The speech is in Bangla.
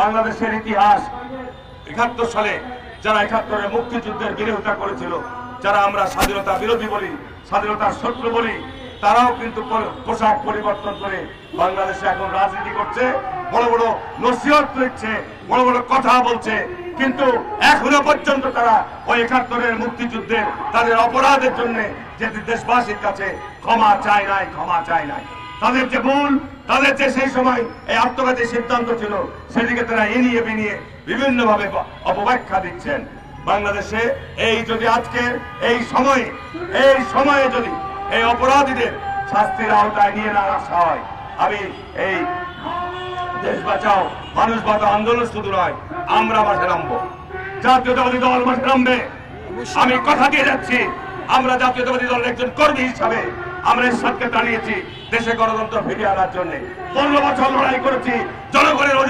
বাংলাদেশের ইতিহাস একাত্তর সালে যারা একাত্তরের মুক্তিযুদ্ধের বিরোধিতা করেছিল, যারা আমরা স্বাধীনতা বিরোধী বলি, স্বাধীনতার শত্রু বলি, তারাও কিন্তু পোশাক পরিবর্তন করে বাংলাদেশে এখন রাজনীতি করছে। বড় বড় নসিহত দিচ্ছে, বড় বড় কথা বলছে, কিন্তু এখনও পর্যন্ত তারা ওই একাত্তরের মুক্তিযুদ্ধের তাদের অপরাধের জন্য যে দেশবাসীর কাছে ক্ষমা চায় নাই, ক্ষমা চায় নাই। তাদের যে ভুল তাদের যে সেই সময় এই আত্মঘাতী সিদ্ধান্ত ছিল সেদিকে তারা এড়িয়ে বেরিয়ে বিভিন্ন ভাবে অপব্যাখ্যা দিচ্ছেন। বাংলাদেশে এই যদি আজকের এই সময়ে এই সময়ে যদি এই অপরাধীদের শাস্তির আওতায় নিয়ে না আসা হয় আমি এই দেশ বাঁচাও মানুষ বাঁচাও আন্দোলন শুধু নয় আমরা মাঠে নামবো। জাতীয়তাবাদী দল মাঠে নামবে। আমি কথা দিয়ে যাচ্ছি আমরা জাতীয়তাবাদী দলের একজন কর্মী হিসাবে আমরা ঈশ্বরকে দাঁড়িয়েছি দেশে গণতন্ত্র ফিরিয়ে আনার জন্য। পনেরো বছর লড়াই করেছি জনগণের